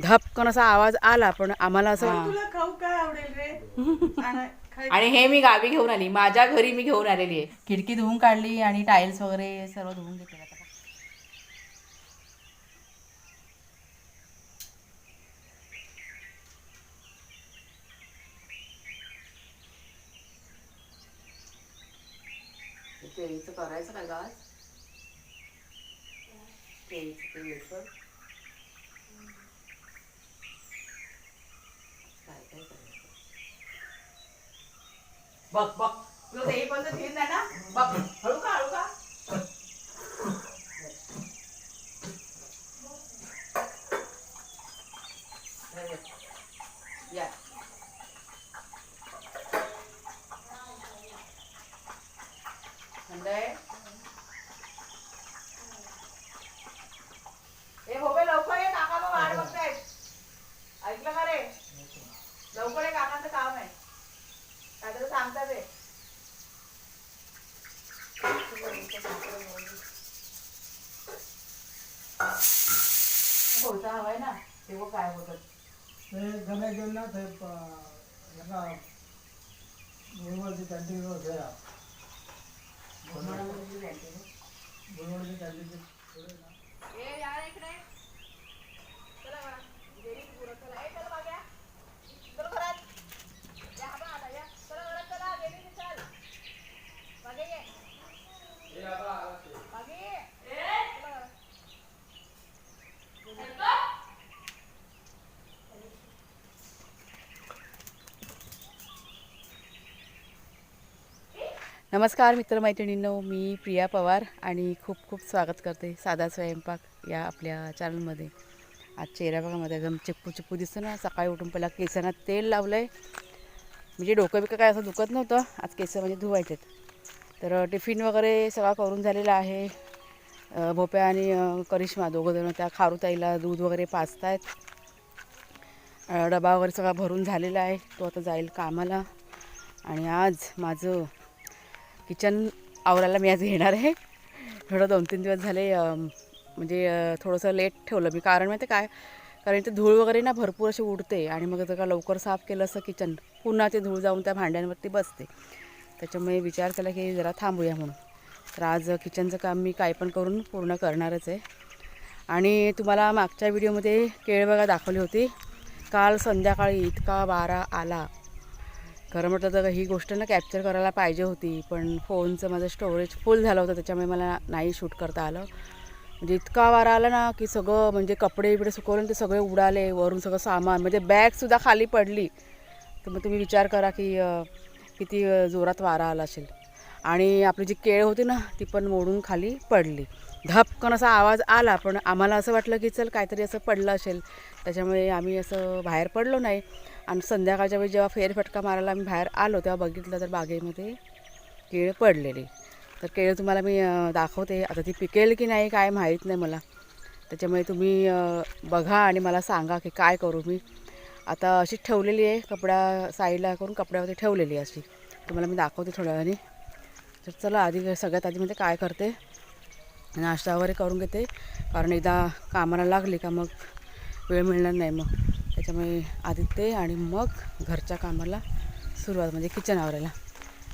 धपकन असा आवाज आला पण आम्हाला असं हा. तुला खाऊ काय आवडेल रे? आणि हे मी गावी घेऊन आली. माझ्या घरी मी घेऊन आलेली आहे. खिडकी धुवून काढली आणि टाईल्स वगैरे सर्व धुवून घेतले आता केळीचं करायचं काय गावात केळीचं ते वेफर काय काय करायचं बघ बघ तुला ते पण घेऊन जा ना बघ हळू का हळू का या थंड आहे ए होबे लवकर ये काका मग वाट बघतायत ऐकलं का रे लवकर ये काकांचं काम आहे काहीतरी सांगतात ते पोहता हवाय ना तेव्हा काय होतं? ते गणे घेऊन ना ते गुरुवारची कॅन्टीन होत्या गुरुवारची कॅन्टीन नमस्कार मित्रमैत्रिणींनो. मी प्रिया पवार आणि खूप खूप स्वागत करते साधा स्वयंपाक या आपल्या चॅनलमध्ये आज चेहरा भागामध्ये एकदम चिप्पू चिप्पू दिसतो ना. सकाळी उठून पहिला केसांना तेल लावलं आहे म्हणजे डोकं बिकं काय असं दुखत नव्हतं. आज केस म्हणजे धुवायचे तर टिफिन वगैरे सगळा करून झालेला आहे. भोप्या आणि करिश्मा दोघं जण त्या खारुताईला दूध वगैरे पाचत आहेत डबा वगैरे सगळा भरून झालेला आहे. तो आता जाईल कामाला. आणि आज माझं किचन आवरायला मी आज घेणार आहे. थोडं दोन तीन दिवस झाले म्हणजे थोडंसं लेट ठेवलं मी. कारण माहिती आहे काय? कारण इथे धूळ वगैरे ना भरपूर अशी उडते आणि मग जर का लवकर साफ केलं असं किचन पुन्हा ते धूळ जाऊन त्या भांड्यांवरती बसते. त्याच्यामुळे विचार केला की जरा थांबूया म्हणून. तर आज किचनचं काम मी काय पण करून पूर्ण करणारच आहे. आणि तुम्हाला मागच्या व्हिडिओमध्ये केळ बघा दाखवली होती. काल संध्याकाळी इतका वारा आला. खरं म्हटलं तर ही गोष्ट ना कॅप्चर करायला पाहिजे होती पण फोनचं माझं स्टोरेज फुल झालं होतं त्याच्यामुळे मला नाही शूट करता आलं. म्हणजे इतका वारा आला ना की सगळं म्हणजे कपडे बिडे सुकवले ते सगळे उडाले वरून सगळं सामान म्हणजे बॅगसुद्धा खाली पडली. तर मग तुम्ही विचार करा की किती जोरात वारा आला असेल. आणि आपली जी केळ होती ना ती पण मोडून खाली पडली. धपकन असा आवाज आला पण आम्हाला असं वाटलं की चल काहीतरी असं पडलं असेल. त्याच्यामुळे आम्ही असं बाहेर पडलो नाही. आणि संध्याकाळच्या वेळी जेव्हा फेरफटका मारायला आम्ही बाहेर आलो तेव्हा बघितलं तर बागेमध्ये केळ पडलेली. तर केळं तुम्हाला मी दाखवते. आता ती पिकेल की नाही काय माहीत नाही मला. त्याच्यामुळे तुम्ही बघा आणि मला सांगा की काय करू मी. आता अशीच ठेवलेली आहे कपडा साईडला करून कपड्यावरती ठेवलेली आहे अशी. तुम्हाला मी दाखवते थोड्या वेळाने. तर चला आधी सगळ्यात आधी म्हणजे काय करते नाश्ता वगैरे करून घेते. कारण एकदा कामाला लागली का मग वेळ मिळणार नाही मग. त्याच्यामुळे आधी ते आणि मग घरच्या कामाला सुरुवात म्हणजे किचन आवरायला.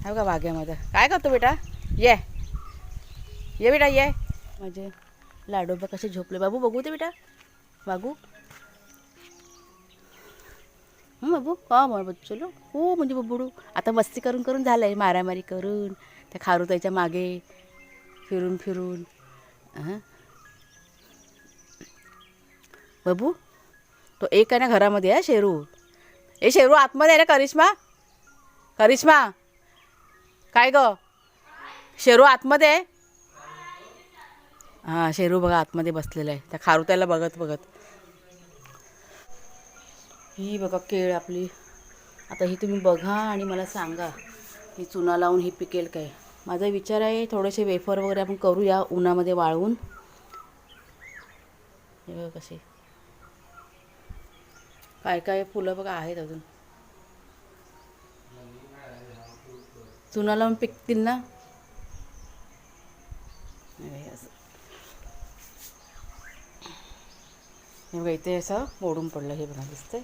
आहे का बागेमध्ये. काय करतो बेटा? ये. ये बेटा ये. माझे लाडोबा कसे झोपले. बाबू बघू ते बेटा. बाबू हं बाबू. का मग चलो. हो म्हणजे बबुडू. आता मस्ती करून करून झालं आहे मारामारी करून त्या खारुताईच्या मागे फिरून फिरून. हां बाबू तो एक आहे ना घरामध्ये आहे शेरू. ए शेरू आतमध्ये आहे ना करिश्मा? करिश्मा काय ग? शेरू आतमध्ये आहे? हां शेरू बघा आतमध्ये बसलेला आहे. त्या खारुताईला बघत बघत. ही बघा केळ आपली. आता ही तुम्ही बघा आणि मला सांगा ही चुना लावून ही पिकेल काय? माझा विचार आहे थोडेसे वेफर वगैरे आपण करूया उन्हामध्ये वाळवून. हे बघा कसे. काय काय फुलं बघा आहेत अजून. चुना लावून पिकतील ना? हे असं. हे बघा इथे असं मोडून पडलं हे बघा दिसतंय.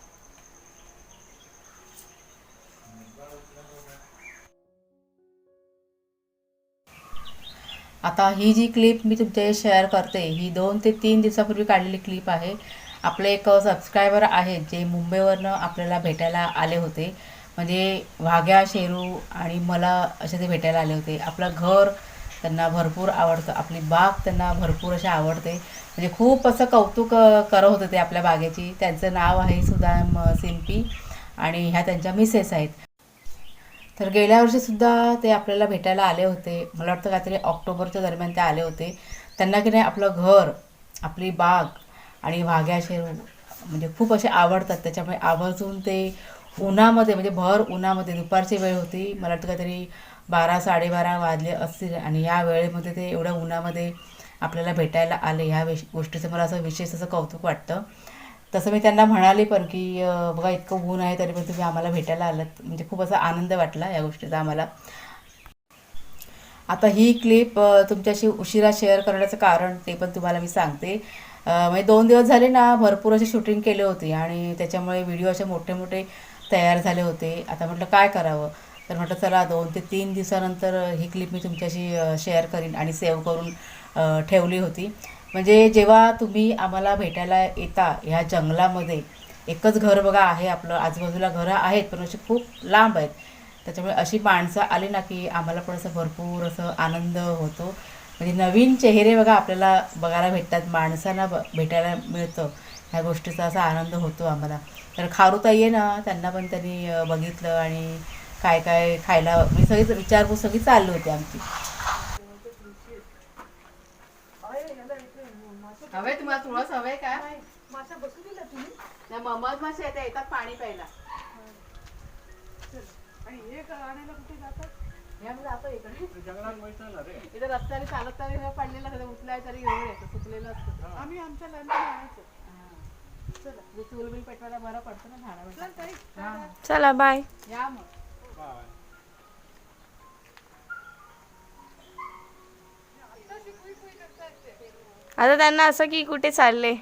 आता ही जी क्लिप मी तुमच्या शेअर करते ही दोन ते तीन दिवसापूर्वी काढलेली क्लिप आहे. आपले एक सबस्क्रायबर आहेत जे मुंबईवरनं आपल्याला भेटायला आले होते. म्हणजे वाघ्या शेरू आणि मला असे ते भेटायला आले होते. आपलं घर त्यांना भरपूर आवडतं. आपली बाग त्यांना भरपूर अशी आवडते. म्हणजे खूप असं कौतुक करत होते ते आपल्या बागेची. त्यांचं नाव आहे सुद्धा सिंपी आणि ह्या त्यांच्या मिसेस आहेत. तर गेल्या वर्षीसुद्धा ते आपल्याला भेटायला आले होते. मला वाटतं काहीतरी ऑक्टोबरच्या दरम्यान ते आले होते. त्यांना की नाही आपलं घर आपली बाग आणि वाघ्या शेरू म्हणजे खूप असे आवडतात. त्याच्यामुळे आवर्जून ते उन्हामध्ये म्हणजे भर उन्हामध्ये दुपारची वेळ होती. मला वाटतं काहीतरी बारा साडेबारा वाजले असतील आणि या वेळेमध्ये ते एवढ्या उन्हामध्ये आपल्याला भेटायला आले. ह्या विश गोष्टीचं मला असं विशेष असं कौतुक वाटतं. तसं मी त्यांना म्हणाले पण की बघा इतकं ऊन आहे तरी पण तुम्ही आम्हाला भेटायला आलात. म्हणजे खूप असा आनंद वाटला या गोष्टीचा आम्हाला. आता ही क्लिप तुमच्याशी उशिरा शेअर करण्याचं कारण ते पण तुम्हाला मी सांगते. म्हणजे दोन दिवस झाले ना भरपूर अशी शूटिंग केली होती आणि त्याच्यामुळे व्हिडिओ असे मोठे मोठे तयार झाले होते. आता म्हटलं काय करावं? तर म्हटलं चला दोन ते तीन दिवसानंतर ही क्लिप मी तुमच्याशी शेअर करीन आणि सेव्ह करून ठेवली होती. म्हणजे जेव्हा तुम्ही आम्हाला भेटायला येता ह्या जंगलामध्ये एकच घर बघा आहे आपलं आजूबाजूला घरं आहेत पण अशी खूप लांब आहेत. त्याच्यामुळे अशी माणसं आली ना की आम्हाला पण असं भरपूर असं आनंद होतो. म्हणजे नवीन चेहरे बघा आपल्याला बघायला भेटतात माणसांना ब भेटायला मिळतं. ह्या गोष्टीचा असा आनंद होतो आम्हाला. तर खारुताई आहे ना त्यांना पण त्यांनी बघितलं आणि काय काय खायला म्हणजे सगळीच विचारपूस सगळी चालली होती आमची. हवे तुम्हाला तुळस हवे का? मासा बसू दिला तुम्ही? नाही मासे येतात पाणी प्यायला. आणि हे का आणायला कुठे जातात? इथं रस्त्याने चालत तरी पडलेलं असतं उचलाय तरी घेऊन येतं सुकलेलं असतं. ते. आम्ही आमच्या आणायचो. चला चूल बिल पेटवायला बरं पडतं ना झाडावर. चल हा. बाय या मग आता त्यांना असं की कुठे चालले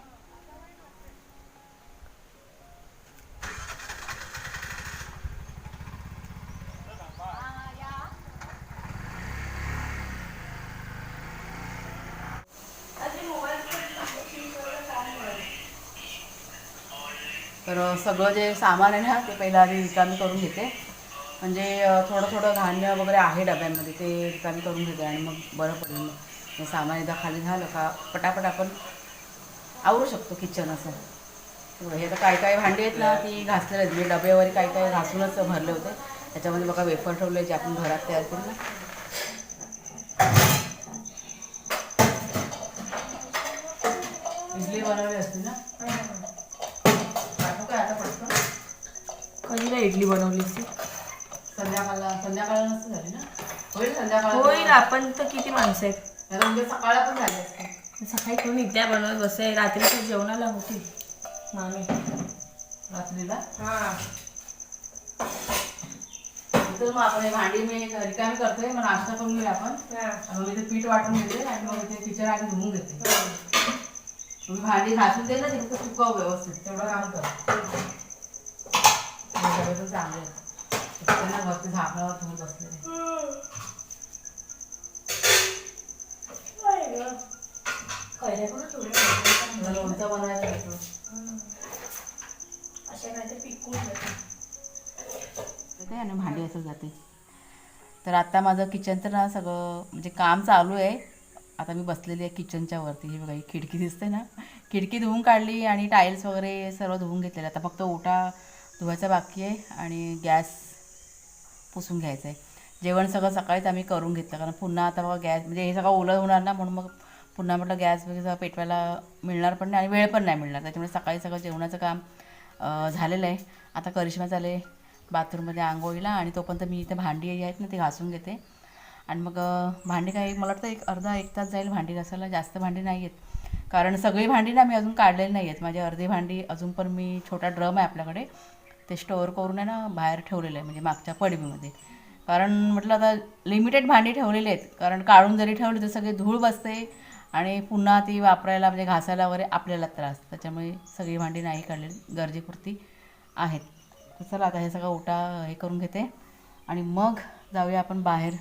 तर सगळं जे सामान आहे ना ते पहिला आधी रिकामी करून घेते. म्हणजे थोडं थोडं धान्य वगैरे आहे डब्यांमध्ये ते रिकामी करून घेते आणि मग बरं पडेल. मग हे सामान एकदा खाली झालं का पटापट आपण आवरू शकतो किचन असं. हे आता काय काय भांडी आहेत ना ती घासलेले आहेत. म्हणजे डब्यावर काय काय घासूनच भरले होते. त्याच्यामध्ये बघा वेफर ठेवले जे आपण घरात तयार करू ना. इडली बनवली असते ना? हो, हो. कधीला इडली बनवली असती? संध्याकाळला संध्याकाळला नसते झाली ना? होईल संध्याकाळ होईल आपण तर किती माणसं आहेत? म्हणजे सकाळला पण झाली असते. सकाळी कोणी त्या बनवत बसे रात्रीच्या जेवणाला होती मामी. रात्रीला? हा. तर मग आपण हे भांडी मी रिकामी करतोय मग नाश्ता करून घेऊया आपण. आणि मग इथे पीठ वाटून घेते आणि मग इथे किचन आधी धुवून घेते. तुम्ही भांडी घासून दे ना ते फक्त सुकाव व्यवस्थित. तेवढं काम कर. सगळे चांगले. त्यांना बसलेले ते आणि भांडी असं जाते. तर आता माझं किचनचं ना सगळं म्हणजे काम चालू आहे. आता मी बसलेली आहे किचनच्या वरती. ही बघा ही खिडकी दिसते ना. खिडकी धुवून काढली आणि टाईल्स वगैरे सर्व धुवून घेतलेले. आता फक्त ओटा धुवायचा बाकी आहे आणि गॅस पुसून घ्यायचं आहे. जेवण सगळं सकाळीच आम्ही करून घेतलं कारण पुन्हा आता बघा गॅस म्हणजे हे सगळं ओलं होणार ना म्हणून मग पुन्हा म्हटलं गॅस वगैरे सगळं पेटवायला मिळणार पण नाही आणि वेळ पण नाही मिळणार. त्याच्यामुळे सकाळी सगळं जेवणाचं काम झालेलं आहे. आता करिश्मा झाले बाथरूममध्ये आंघोळीला आणि तोपर्यंत मी इथे भांडी आहेत ना ती घासून घेते. आणि मग भांडी काय मला वाटतं एक अर्धा एक तास जाईल भांडी घासायला. जास्त भांडी नाही आहेत. कारण सगळी भांडी ना मी अजून काढलेली नाही आहेत. माझे अर्धी भांडी अजून पण मी छोटा ड्रम आहे आपल्याकडे. ते स्टोअर करून आहे ना बाहेर ठेवलेलं आहे म्हणजे मागच्या पडवीमध्ये कारण म्हटलं आता लिमिटेड भांडी ठेवलेली आहेत. कारण काढून जरी ठेवली तर सगळी धूळ बसते आणि पुन्हा ती वापरायला म्हणजे घासायला वगैरे आपल्याला त्रास. त्याच्यामुळे सगळी भांडी नाही काढलेली गरजेपुरती आहेत. तर चला आता हे सगळं ओटा हे करून घेते. आणि मग जाऊया आपण बाहेर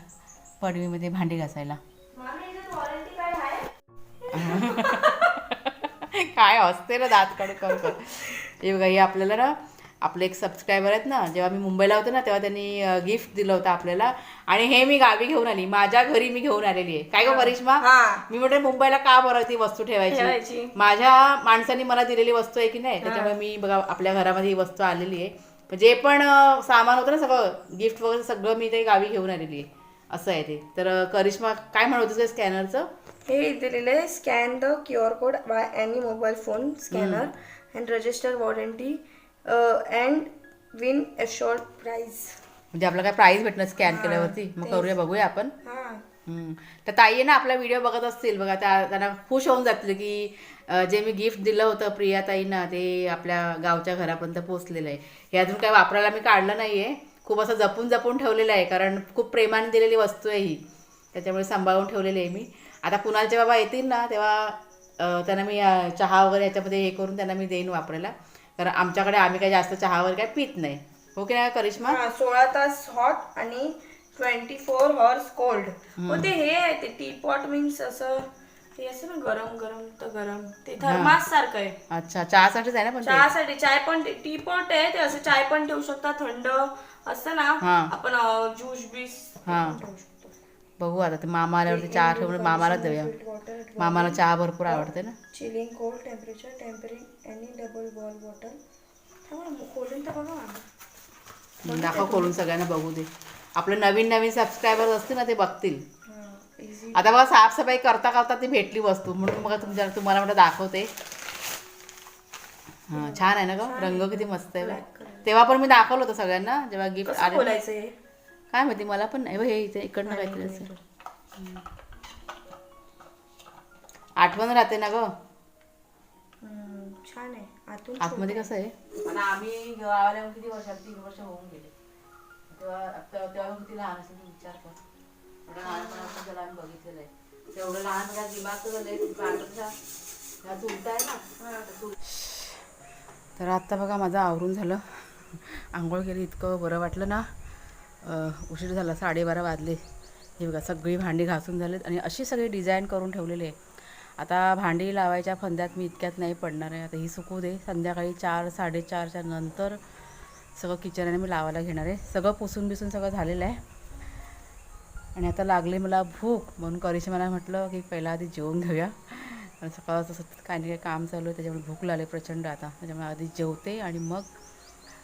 पडवीमध्ये भांडी घासायला. काय असते ना दात काढू करू कर हे बघा हे आपल्याला ना आपले एक सबस्क्रायबर आहेत ना जेव्हा मी मुंबईला होते ना तेव्हा त्यांनी गिफ्ट दिलं होतं आपल्याला. आणि हे मी गावी घेऊन आली. माझ्या घरी मी घेऊन आलेली आहे. काय गो करिश्मा? मी म्हटलं मुंबईला का बरं ती वस्तू ठेवायची? माझ्या माणसाने मला दिलेली वस्तू आहे की नाही त्याच्यामुळे मी बघा आपल्या घरामध्ये ही वस्तू आलेली आहे. जे पण सामान होतं ना सगळं गिफ्ट वगैरे सगळं मी ते गावी घेऊन आलेली आहे. असं आहे ते. तर करिश्मा काय म्हणत होतीस स्कॅनरचं? हे दिलेलं आहे scan the Q R code by any mobile phone scanner and register warranty and win assured prize म्हणजे आपलं काय प्राईज भेटणं स्कॅन केल्यावरती? मग करूया बघूया आपण. हां. हम्म. तर ताई आहे ना आपला व्हिडिओ बघत असतील बघा त्या त्यांना खुश होऊन जातील की अं, जे मी गिफ्ट दिलं होतं प्रिया ताईंना ते आपल्या गावच्या घरापर्यंत पोहोचलेलं आहे. हे अजून काय वापरायला मी काढलं नाही आहे खूप असं जपून जपून ठेवलेलं आहे कारण खूप प्रेमाने दिलेली वस्तू आहे ही. त्याच्यामुळे सांभाळून ठेवलेली आहे मी. आता कुणालचे बाबा येतील ना तेव्हा अं, त्यांना मी अं, चहा वगैरे याच्यामध्ये हे करून त्यांना मी देईन वापरायला. कारण आमच्याकडे आम्ही काही जास्त चहा वगैरे काय पित नाही. हो की नाही करिश्मा? हां सोळा तास हॉट आणि ट्वेंटी फोर हॉर्स कोल्ड हो ते हे आहे ते टी पॉट मीन्स असं ते असं ना गरम गरम तर गरम. ते थर्मास सारखं आहे. अच्छा चहासाठीच आहे ना पण ते? चहासाठी चाय पण टी पॉट आहे ते असं चाय पण ठेवू शकता थंड असतं ना. हां. आपण ज्यूस बीस हां. बघू आता ते मामा आल्यावरती चहा ठेवून मामाला देऊया. मामाला चहा भरपूर आवडते ना? Chilling cold temperature tempering any double ball bottle खोलून तर बघा मग दाखव खोलून सगळ्यांना बघू दे. आपले नवीन नवीन सबस्क्रायबर असतील ना ते बघतील. आता बघा साफसफाई करता करता ती भेटली वस्तू. म्हणून मग तुमच्या तुम्हाला म्हटलं दाखवते. हां छान आहे ना ग? रंग किती मस्त आहे बघ. तेव्हा पण मी दाखवलं होतं सगळ्यांना जेव्हा गिफ्ट आले काय माहिती मला पण नाही बघ, हे इथे इकडनं काहीतरी असेल आठवण राहते ना ग. छान आहे. आतून आतमध्ये कसं आहे? आता आम्ही गावाला येऊन किती वर्षात तीन वर्ष होऊन गेले. तेव्हा तेव्हा तेव्हा किती लहान असेल विचार कर. एवढं लहानपणापासून त्याला आम्ही बघितलेलं आहे. तेवढं लहान दिमाग झालंय ह्या चुलता आहे ना. तर आत्ता बघा माझं आवरून झालं. आंघोळ केली इतकं बरं वाटलं ना. उशीर झाला साडेबारा वाजले. हे बघा सगळी भांडी घासून झालेत आणि अशी सगळी डिझाईन करून ठेवलेली आहे. आता भांडी लावायच्या फंद्यात मी इतक्यात नाही पडणार आहे. आता ही सुकू दे. संध्याकाळी चार साडेचारच्या नंतर सगळं किचन मी लावायला घेणार आहे. सगळं पुसून बिसून सगळं झालेलं आहे. आणि आता लागली मला भूक म्हणून करिशी मला म्हटलं की पहिला आधी जेवून घेऊया. आणि सकाळचं सतत काही ना काही काम चालू आहे त्याच्यामुळे भूक लागली प्रचंड आता. त्याच्यामुळे आधी जेवते आणि मग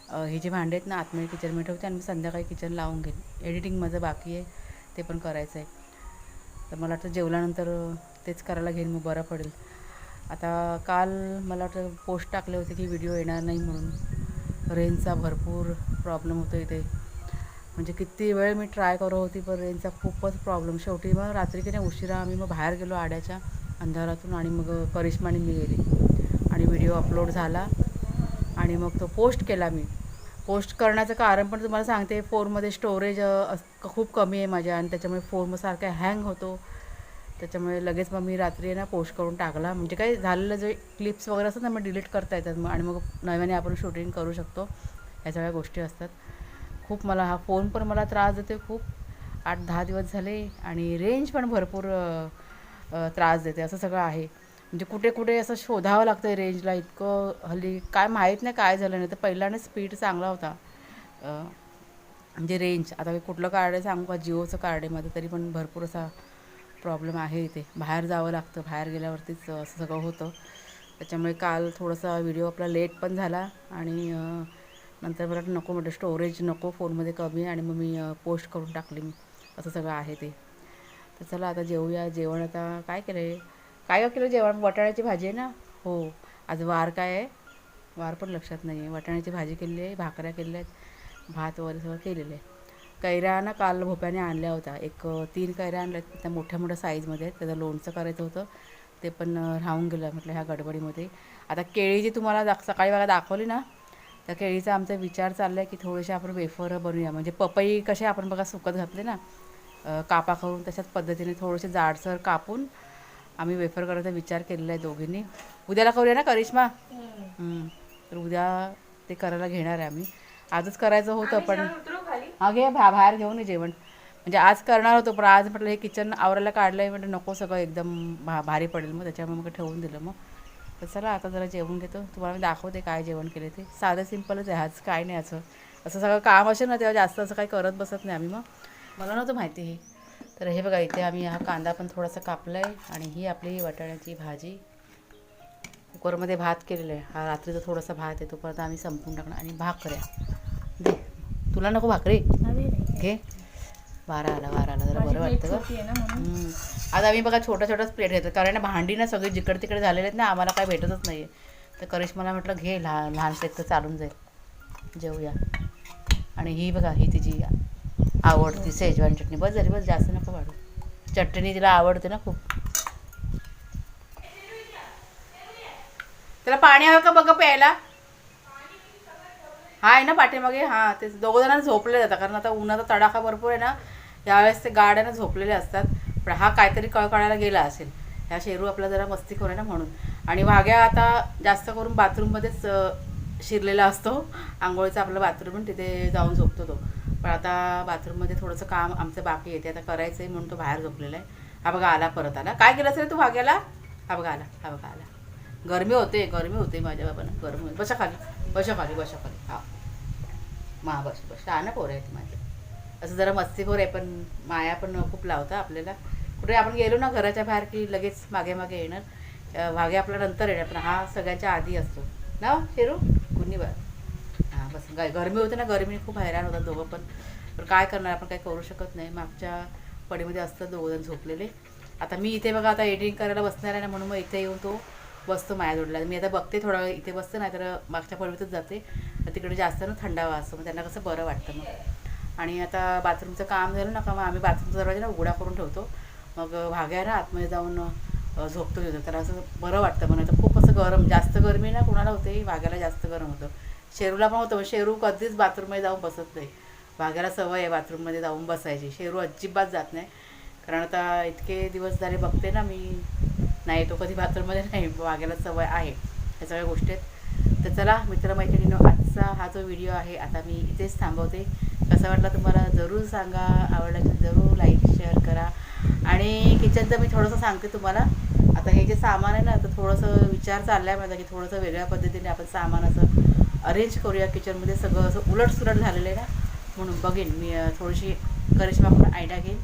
हे जे भांडे आहेत ना आतमध्ये किचन मी ठेवते आणि मी संध्याकाळी किचन लावून घेईन. एडिटिंग माझं बाकी आहे ते पण करायचं आहे तर मला वाटतं जेवल्यानंतर तेच करायला घेईन मग बरं पडेल. आता काल मला वाटतं पोस्ट टाकले होते की व्हिडिओ येणार नाही म्हणून. रेंजचा भरपूर प्रॉब्लेम होतो इथे. म्हणजे किती वेळ मी ट्राय करत होती पण रेंजचा खूपच प्रॉब्लेम. शेवटी मग रात्री की नाही उशिरा आम्ही मग बाहेर गेलो आड्याच्या अंधारातून आणि मग करिश्माने मी गेली. आणि व्हिडिओ अपलोड झाला. आणि मग तो पोस्ट केला मी. पोस्ट करण्याचं कारण पण तुम्हाला सांगते फोनमध्ये स्टोरेज खूप कमी आहे माझ्या आणि त्याच्यामुळे फोन सारखा हँग होतो. त्याच्यामुळे लगेच मग मी रात्री ना पोस्ट करून टाकला. म्हणजे काय झालेलं जे क्लिप्स वगैरे असतात ना मग डिलीट करता येतात मग आणि मग नव्याने आपण शूटिंग करू शकतो. ह्या सगळ्या गोष्टी असतात. खूप मला हा फोन पण मला त्रास देते खूप. आठ दहा दिवस झाले आणि रेंज पण भरपूर त्रास देते असं सगळं आहे. म्हणजे कुठे कुठे असं शोधावं लागतं रेंजला इतकं हल्ली काय माहीत नाही काय झालं नाही. तर पहिल्याने स्पीड चांगला होता. म्हणजे रेंज आता मी कुठलं कार्ड आहे सांगू का? जिओचं कार्ड आहे माझं. तरी पण भरपूर असा प्रॉब्लेम आहे इथे. बाहेर जावं लागतं. बाहेर गेल्यावरतीच असं सगळं होतं. त्याच्यामुळे काल थोडासा व्हिडिओ आपला लेट पण झाला आणि नंतर मला नको म्हटलं. स्टोरेज नको फोनमध्ये कमी आणि मग मी पोस्ट करून टाकली. मी असं सगळं आहे ते. तर चला आता जेवूया. जेवण आता काय केलं आहे काय केलं जेवण? वाटाण्याची भाजी आहे ना? हो. आज वार काय आहे? वार पण लक्षात नाही आहे वाटाण्याची भाजी केलेली आहे भाकऱ्या केलेल्या आहेत भात वगैरे सगळं केलेलं आहे. कैऱ्या ना काल भोप्याने आणल्या होत्या. एक तीन कैऱ्या आणल्या आहेत. त्या मोठ्या मोठ्या साईजमध्ये आहेत. त्याचं लोणचं करायचं होतं. ते पण राहून गेलं. म्हटलं ह्या गडबडीमध्ये. आता केळी जी तुम्हाला दाख सकाळी बघा दाखवली ना त्या केळीचा आमचा विचार चालला आहे की थोडेसे आपण वेफर बनवूया. म्हणजे पपई कसे आपण बघा सुकत घातले ना कापा करून तशाच पद्धतीने थोडेसे जाडसर कापून आम्ही वेफर करायचा विचार केलेला आहे दोघींनी. उद्याला करूया ना करिश्मा. तर उद्या ते करायला घेणार आहे आम्ही. आजच करायचं होतं पण हा घे बाहेर घेऊन जेवण. म्हणजे आज करणार होतो पण आज म्हटलं हे किचन आवरायला काढलं आहे म्हणजे नको सगळं एकदम भा भारी पडेल मग त्याच्यामुळे मग ठेवून दिलं मग. तर चला आता जरा जेवण घेतो. तुम्हाला मी दाखवते काय जेवण केले ते. साधं सिम्पलच आहे आज काय नाही असं. असं सगळं काम असेल ना तेव्हा जास्त असं काही करत बसत नाही आम्ही मग. मला नव्हतं माहिती हे. तर हे बघा इथे आम्ही हा कांदा पण थोडासा कापला आहे आणि ही आपली वाटाण्याची भाजी. कुकरमध्ये भात केलेला आहे. हा रात्रीचा थोडासा भात आहे तोपर्यंत आम्ही संपून टाकणार आणि भाकऱ्या दे. तुला नको भाकरी? घे. वारा आला वारा आला. जरा बरं वाटतं हम्म. आज आम्ही बघा छोटा छोटाच प्लेट घेतो कारण भांडी ना सगळी जिकडे तिकडे झालेले आहेत ना आम्हाला काय भेटतच नाही आहे तर करिश्माला म्हटलं घे लहान लहान प्लेट तर चालून जाईल. जेवूया. आणि ही बघा ही तिची आवडती शेजवान चटणी. बस झाली बस जास्त नको वाढू. चटणी तिला आवडते ना खूप. त्याला पाणी हवं का बघा प्यायला? हा आहे ना पाठीमागे? हां ते दोघं जण झोपले जातात कारण आता उन्हाचा तडाखा भरपूर आहे ना. यावेळेस ते गाड्यानं झोपलेले असतात. पण हा काहीतरी कळ काढायला गेला असेल. ह्या शेरू आपला जरा मस्ती आहे ना म्हणून. आणि वाघ्या आता जास्त करून बाथरूममध्येच शिरलेला असतो. आंघोळीचा आपलं बाथरूम तिथे जाऊन झोपतो तो. पण आता बाथरूममध्ये थोडंसं काम आमचं बाकी आहे ते आता करायचं आहे म्हणून तो बाहेर झोपलेला आहे. हा बघा आला परत आला. काय केलं असेल तू भाग्याला? हा बघा आला हा बघा आला. गरमी होते गरमी होते माझ्या बाबांना गरमी होते. बसा खाली बसा खाली बसा खाली. हा. मा बस बस. शहाणा पोरं आहे ती माझी. असं जरा मस्तीखोर आहे पण माया पण खूप लावता आपल्याला. कुठे आपण गेलो ना घराच्या बाहेर की लगेच मागे मागे येणार. अं, मागे आपल्या नंतर येणार पण हा सगळ्यांच्या आधी असतो. ना शेरू? कुणी बरं बस ग गरमी होते ना गरमीने खूप हैराण होतात दोघं पण. पण काय करणार आपण काही करू शकत नाही. मागच्या पडीमध्ये असतात दोघंजण झोपलेले. आता मी इथे बघा आता एडिटिंग करायला बसणार आहे ना म्हणून मग इथे येऊन तो बसतो माया जोडला. मी आता बघते थोडा वेळ इथे बसते नाही तर मागच्या पडवीतच जाते. तर तिकडे जास्त ना थंडावा असतो मग त्यांना कसं बरं वाटतं मग. आणि आता बाथरूमचं काम झालं ना का मग आम्ही बाथरूमचा दरवाजा ना उघडा करून ठेवतो. मग भाग्या ना आतमध्ये जाऊन झोपतो तिथं. त्याला असं बरं वाटतं म्हणा तर खूप असं गरम जास्त गरमी ना कुणाला होते वाघ्याला जास्त गरम होतं. शेरूला पण होतं शेरू कधीच बाथरूममध्ये जाऊन बसत नाही. वाघ्याला सवय आहे बाथरूममध्ये जाऊन बसायची. शेरू अजिबात जात नाही. कारण आता इतके दिवस झाले बघते ना मी. नाही तो कधी बाथरूममध्ये नाही. वाघ्याला सवय आहे. या सगळ्या गोष्टी आहेत. तर चला मित्रमैत्रिणीनं आजचा हा जो व्हिडिओ आहे आता मी इथेच थांबवते. कसा वाटला तुम्हाला जरूर सांगा. आवडला तर जरूर लाईक शेअर करा. आणि किचनचं मी थोडंसं सांगते तुम्हाला. आता हे जे सामान आहे ना तर थोडंसं विचार चालला आहे माझा की थोडंसं वेगळ्या पद्धतीने आपण सामान असं अरेंज करूया किचनमध्ये सगळं असं उलटसुलट झालेलं आहे ना. म्हणून बघेन मी थोडीशी थोडीशी करिश्माकडून आयडिया घेईन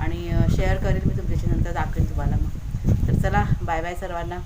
आणि शेअर करेन मी तुमच्याशी नंतर दाखवेन तुम्हाला मग. तर चला बाय बाय सर्वांना.